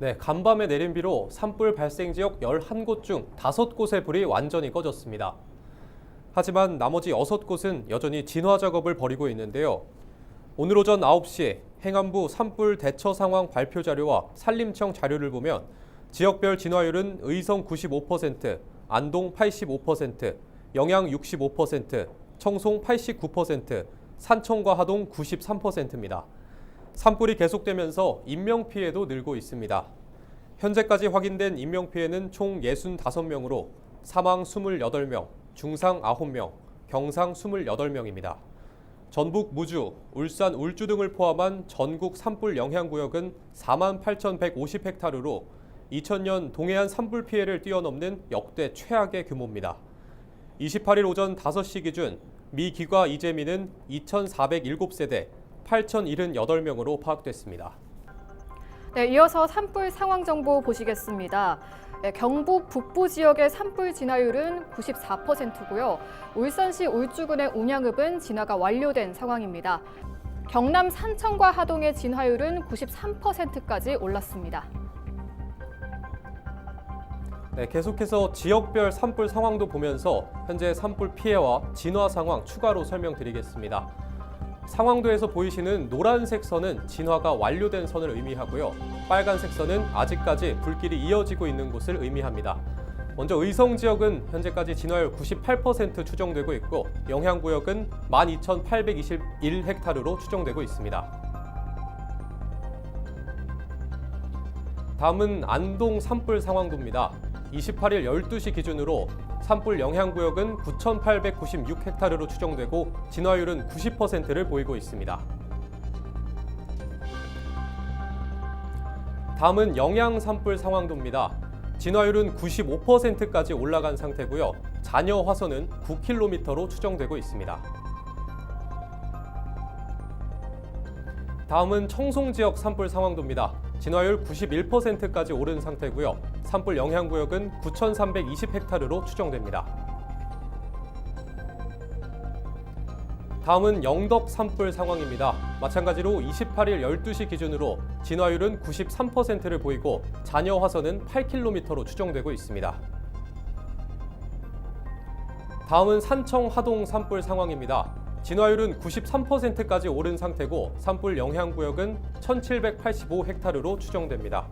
네, 간밤에 내린 비로 산불 발생 지역 11곳 중 5곳의 불이 완전히 꺼졌습니다. 하지만 나머지 6곳은 여전히 진화 작업을 벌이고 있는데요. 오늘 오전 9시 행안부 산불 대처 상황 발표 자료와 산림청 자료를 보면 지역별 진화율은 의성 95%, 안동 85%, 영양 65%, 청송 89%, 산청과 하동 93%입니다. 산불이 계속되면서 인명피해도 늘고 있습니다. 현재까지 확인된 인명피해는 총 65명으로 사망 28명, 중상 9명, 경상 28명입니다. 전북 무주, 울산 울주 등을 포함한 전국 산불 영향 구역은 4만 8,150헥타르로 2000년 동해안 산불 피해를 뛰어넘는 역대 최악의 규모입니다. 28일 오전 5시 기준 미 기과 이재민은 2,407세대 8,078명으로 파악됐습니다. 네, 이어서 산불 상황 정보 보시겠습니다. 네, 경북 북부 지역의 산불 진화율은 94%고요. 울산시 울주군의 운양읍은 진화가 완료된 상황입니다. 경남 산청과 하동의 진화율은 93%까지 올랐습니다. 네, 계속해서 지역별 산불 상황도 보면서 현재 산불 피해와 진화 상황 추가로 설명드리겠습니다. 상황도에서 보이시는 노란색 선은 진화가 완료된 선을 의미하고요. 빨간색 선은 아직까지 불길이 이어지고 있는 곳을 의미합니다. 먼저 의성 지역은 현재까지 진화율 98% 추정되고 있고 영향 구역은 12,821헥타르로 추정되고 있습니다. 다음은 안동 산불 상황도입니다. 28일 12시 기준으로 산불 영향구역은 9,896헥타르로 추정되고 진화율은 90%를 보이고 있습니다. 다음은 영양 산불 상황도입니다. 진화율은 95%까지 올라간 상태고요. 잔여 화선은 9km로 추정되고 있습니다. 다음은 청송 지역 산불 상황도입니다. 진화율 91%까지 오른 상태고요. 산불 영향 구역은 9,320헥타르로 추정됩니다. 다음은 영덕 산불 상황입니다. 마찬가지로 28일 12시 기준으로 진화율은 93%를 보이고 잔여 화선은 8km로 추정되고 있습니다. 다음은 산청 하동 산불 상황입니다. 진화율은 93%까지 오른 상태고 산불 영향구역은 1785헥타르로 추정됩니다.